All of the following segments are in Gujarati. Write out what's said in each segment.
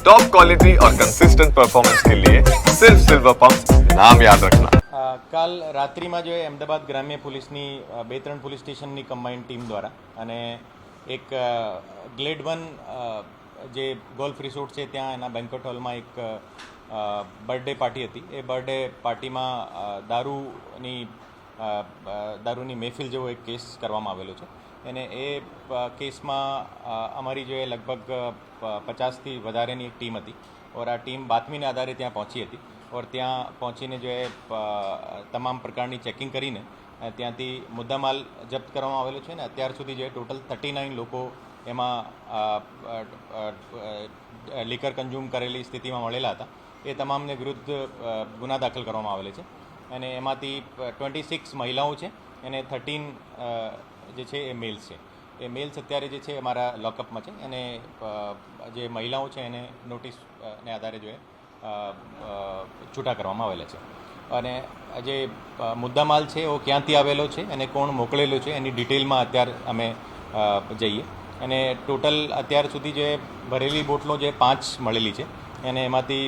टॉप क्वालिटी और कंसिस्टेंट परफॉर्मेंस के लिए सिर्फ सिल्वर पंप नाम याद रखना અ, કાલ રાત્રિમાં જો એ અમદાવાદ ગ્રામ્ય પોલીસની અ, બે ત્રણ પોલીસ સ્ટેશનની કમ્બાઇન્ડ ટીમ દ્વારા અને એક અ, ગ્લેડ વન અ, જે ગોલ્ફ રિસોર્ટ છે ત્યાં એના બેન્કોટ હોલમાં એક બર્થડે પાર્ટી હતી એ બર્થડે પાર્ટીમાં અ, દારૂની અ, અ, દારૂની મહેફિલ જેવો એક કેસ કરવામાં આવેલો છે અને એ કેસમાં અમારી જે લગભગ પચાસથી વધારેની એક ટીમ હતી ઓર આ ટીમ બાતમીના આધારે ત્યાં પહોંચી હતી. ઓર ત્યાં પહોંચીને જો એ તમામ પ્રકારની ચેકિંગ કરીને ત્યાંથી મુદ્દામાલ જપ્ત કરવામાં આવેલો છે ને, અત્યાર સુધી જે ટોટલ થર્ટી નાઇન લોકો એમાં લિકર કન્ઝ્યુમ કરેલી સ્થિતિમાં મળેલા હતા. એ તમામને વિરુદ્ધ ગુના દાખલ કરવામાં આવેલા છે. અને એમાંથી ટ્વેન્ટી સિક્સ મહિલાઓ છે. અને થર્ટીન જે છે એ મેલ્સ છે. એ મેલ્સ અત્યારે જે છે અમારા લોકઅપમાં છે. અને જે મહિલાઓ છે એને નોટિસને આધારે જો છૂટા કરવામાં આવેલા છે. અને જે મુદ્દામાલ છે એ ક્યાંથી આવેલો છે અને કોણ મોકલેલો છે એની ડિટેલમાં અત્યારે અમે જઈએ. અને ટોટલ અત્યાર સુધી જે ભરેલી બોટલો જે પાંચ મળેલી છે. અને એમાંથી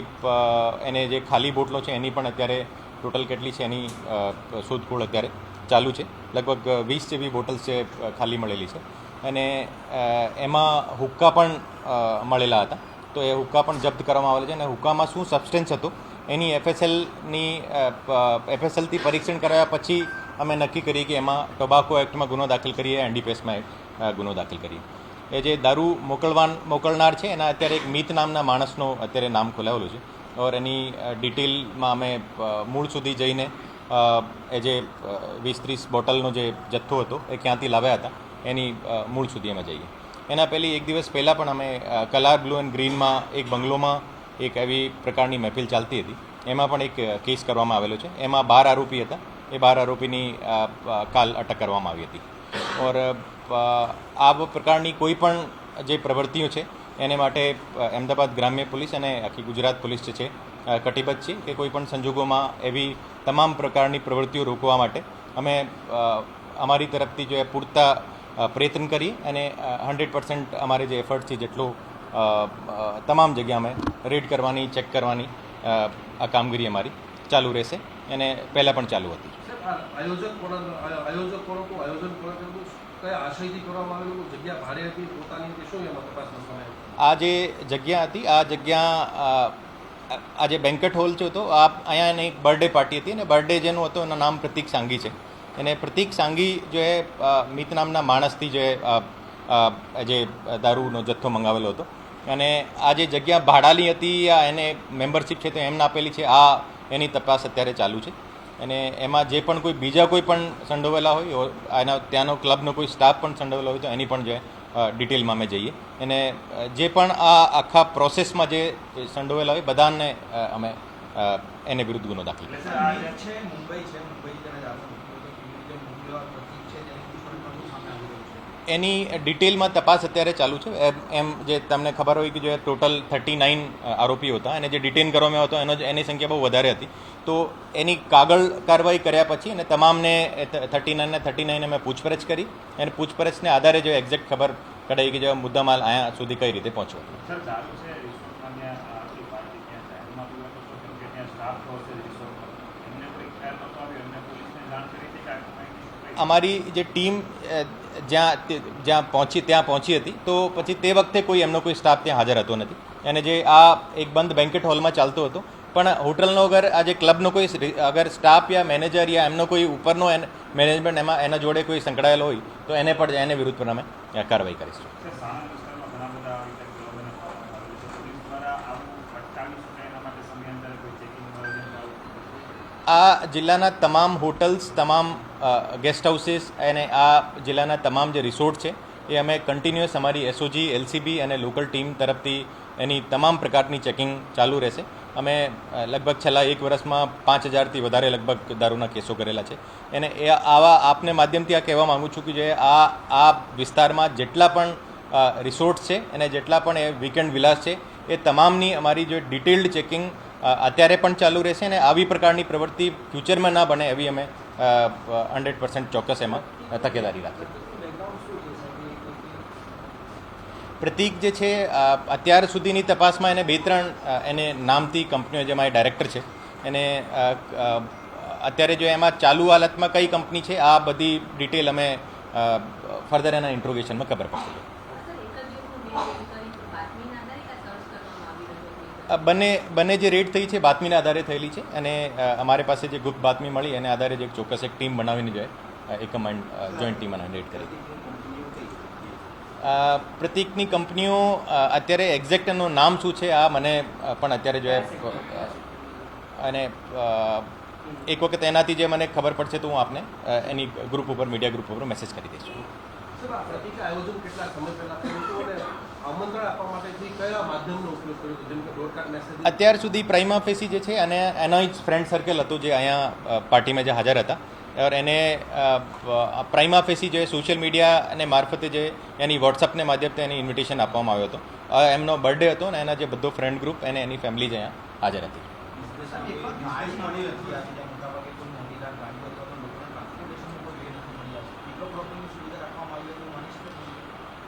એને જે ખાલી બોટલો છે એની પણ અત્યારે ટોટલ કેટલી છે એની શોધખોળ અત્યારે ચાલુ છે. લગભગ વીસ જેવી બોટલ્સ છે ખાલી મળેલી છે. અને એમાં હુક્કા પણ મળેલા હતા. તો એ હુક્કા પણ જપ્ત કરવામાં આવેલા છે અને હુક્કામાં શું સબસ્ટેન્સ હતો, એની એફએસએલની એફએસએલથી પરીક્ષણ કરાવ્યા પછી અમે નક્કી કરીએ કે એમાં ટોબાકો એક્ટમાં ગુનો દાખલ કરીએ એનડીપીએસમાં ગુનો દાખલ કરીએ. એ જે દારૂ મોકલવાન, મોકલનાર છે, એના અત્યારે એક મિત નામના માણસનો અત્યારે નામ ખોલાવેલું છે. ઓર એની ડિટેલમાં અમે મૂળ સુધી જઈને એ જે વીસ ત્રીસ બોટલનો જે જથ્થો હતો, એ ક્યાંથી લાવ્યા હતા, એની મૂળ સુધી અમે જઈએ. એના પહેલી એક દિવસ પહેલાં પણ અમે કલાર બ્લુ એન્ડ ગ્રીનમાં એક બંગલોમાં એક એવી પ્રકારની મહેફિલ ચાલતી હતી. એમાં પણ એક કેસ કરવામાં આવેલો છે. એમાં બાર આરોપી હતા. એ બાર આરોપીની કાલ અટક કરવામાં આવી હતી. ઓર આ પ્રકારની કોઈ પણ જે પ્રવૃત્તિઓ છે એને માટે અમદાવાદ ગ્રામ્ય પોલીસ અને આખી ગુજરાત પોલીસ જે છે કટિબદ્ધ છે કે કોઈ પણ સંજોગોમાં એવી તમામ પ્રકારની પ્રવૃત્તિઓ રોકવા માટે અમે અમારી તરફથી જો પૂરતા પ્રયત્ન કરી અને હંડ્રેડ પર્સન્ટ અમારે જે એફર્ટ છે જેટલો તમામ જગ્યા અમે રેડ કરવાની, ચેક કરવાની આ કામગીરી અમારી ચાલુ રહેશે. અને પહેલાં પણ ચાલુ હતી. આયોજક આયોજક આ જે જગ્યા હતી, આ જગ્યા, આ જે બેન્કેટ હોલ છે તો આ અહીંયા એની એક બર્થડે પાર્ટી હતી અને બર્થડે જેનું હતો, એનું નામ પ્રતિક સાંગી છે. અને પ્રતિક સાંગી જો મિત નામના માણસથી જે જે દારૂનો જથ્થો મંગાવેલો હતો. અને આ જે જગ્યા ભાડાની હતી, આ એને મેમ્બરશિપ છે તો એમને આપેલી છે. આ એની તપાસ અત્યારે ચાલુ છે. અને એમાં જે પણ કોઈ બીજા કોઈ પણ સંડોવેલા હોય એના ત્યાંનો ક્લબનો કોઈ સ્ટાફ પણ સંડોવેલો હોય તો એની પણ જે ડિટેલમાં અમે જઈએ. અને જે પણ આ આખા પ્રોસેસમાં જે સંડોવેલા હોય બધાને અમે એને વિરુદ્ધ ગુનો દાખલ એની ડિટેલમાં તપાસ અત્યારે ચાલુ છે. એમ- જે તમને ખબર હોય કે જે ટોટલ થર્ટી નાઇન આરોપીઓ હતા અને જે ડિટેન કરવામાં હતો, એનો એની સંખ્યા બહુ વધારે હતી. તો એની કાગળ કાર્યવાહી કર્યા પછી અને તમામને થર્ટી નાઇન ને થર્ટી નાઇન અમે પૂછપરછ કરી. અને પૂછપરછને આધારે જે એક્ઝેક્ટ ખબર કઢાઈ કે જે મુદ્દામાલ અહીંયા સુધી કઈ રીતે પહોંચ્યો. સ્ટાફ અમારી જે ટીમ જ્યાં જ્યાં પહોંચી, ત્યાં પહોંચી હતી, તો પછી તે વખતે કોઈ એમનો કોઈ સ્ટાફ ત્યાં હાજર હતો નથી. અને જે આ એક બંધ બેન્કેટ હોલમાં ચાલતો હતો, પણ હોટલનો અગર આ જે ક્લબનો કોઈ અગર સ્ટાફ યા મેનેજર યા એમનો કોઈ ઉપરનો મેનેજમેન્ટ એમાં એના જોડે કોઈ સંકળાયેલો હોય, તો એને પણ એને વિરુદ્ધ પણ અમે કાર્યવાહી કરીશું સર સાણંદ વિસ્તારમાં ઘણા બધા આવી રીતે ક્લબ અને ફોર્મ આવેલું છે પોલીસ દ્વારા આવું અટકાવી શકાય એના માટે સમયાંતરે કોઈ ચેકિંગ આયોજન આવું આ જિલ્લાના તમામ હોટલ્સ, તમામ ગેસ્ટ હાઉસીસ અને આ જિલ્લાના તમામ જે રિસોર્ટ છે, એ અમે કન્ટિન્યુઅસ અમારી S O G L C B અને લોકલ ટીમ તરફથી એની તમામ પ્રકારની ચેકિંગ ચાલુ રહેશે. અમે લગભગ છેલ્લા એક વર્ષમાં પાંચ હજારથી વધારે લગભગ દારૂના કેસો કરેલા છે. અને એ આવા આપને માધ્યમથી આ કહેવા માગું છું કે જે આ આ વિસ્તારમાં જેટલા પણ રિસોર્ટ છે અને જેટલા પણ એ વીકેન્ડ વિલાસ છે, એ તમામની અમારી જે ડિટેલ્ડ ચેકિંગ અત્યારે પણ ચાલુ રહેશે અને આવી પ્રકારની પ્રવૃત્તિ ફ્યુચરમાં ના બને એવી અમે હંડ્રેડ પર્સન્ટ ચોક્કસ એમાં તકેદારી રાખીએ. પ્રતીક જે છે અત્યાર સુધીની તપાસમાં એને બે ત્રણ એને નામથી કંપનીઓ જેમાં એ ડાયરેક્ટર છે, એને અત્યારે જો એમાં ચાલુ હાલતમાં કઈ કંપની છે, આ બધી ડિટેલ અમે ફર્ધર એના ઇન્ટ્રોગેશનમાં ખબર પડશે સર એક જ વ્યક્તિનું મેલ કરી બાતમીના આધારે કાં સર્ચ કરવામાં આવી રહ્યો છે અ, બંને બંને જે રેડ થઈ છે બાતમીના આધારે થયેલી છે અને અમારી પાસે જે ગુપ્ત બાતમી મળી એને આધારે જે ચોક્કસ એક ટીમ બનાવીને જોઈએ એક જોઈન્ટ ટીમ બનાવીને રેડ કરી. પ્રતિકની કંપનીઓ અત્યારે એક્ઝેક્ટ એનું નામ શું છે આ મને પણ અત્યારે જો અને એક વખત એનાથી જે મને ખબર પડશે તો હું આપને એની ગ્રુપ ઉપર મીડિયા ગ્રુપ ઉપર મેસેજ કરી દઈશ. અત્યાર સુધી પ્રાઇમા ફેસી જે છે અને એનો જ ફ્રેન્ડ સર્કલ હતું જે અહીંયા પાર્ટીમાં જે હાજર હતા. એને પ્રાઇમા ફેસી જે સોશિયલ મીડિયા અને મારફતે જે એની વોટ્સઅપને માધ્યમથી એને ઇન્વિટેશન આપવામાં આવ્યો હતો. એમનો બર્થડે હતો અને એના જે બધો ફ્રેન્ડ ગ્રુપ અને એની ફેમિલી જ અહીંયા હાજર હતી ગાડી મળી નથી આજે ત્યાં મોટાભાગે કોઈ મોટીદાર ગાડીઓ અથવા તો લોકોને ટ્રાન્સપોર્ટેશન ઉપર લઈ નથી મળી આવતી પિકઅપ ડ્રોપિંગની સુવિધા રાખવામાં આવી હોય તો માની શકે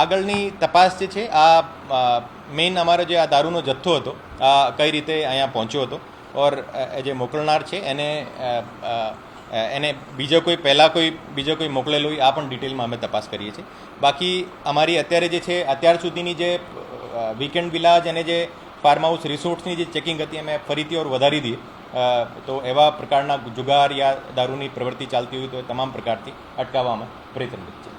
આગળની તપાસ જે છે, આ મેઇન અમારો જે આ દારૂનો જથ્થો હતો, આ કઈ રીતે અહીંયા પહોંચ્યો હતો, ઓર જે મોકલનાર છે, એને એને બીજો કોઈ, પહેલાં કોઈ, બીજો કોઈ મોકલેલો હોય, આ પણ ડિટેલમાં અમે તપાસ કરીએ છીએ. બાકી અમારી અત્યારે જે છે, અત્યાર સુધીની જે વીકેન્ડ વિલાજ અને જે ફાર્મ હાઉસ રિસોર્ટ્સની જે ચેકિંગ હતી, અમે ફરીથી ઓર વધારી દઈએ. તો એવા પ્રકારના જુગાર યા દારૂની પ્રવૃત્તિ ચાલતી હોય તો એ તમામ પ્રકારથી અટકાવવામાં પ્રયત્નરત છે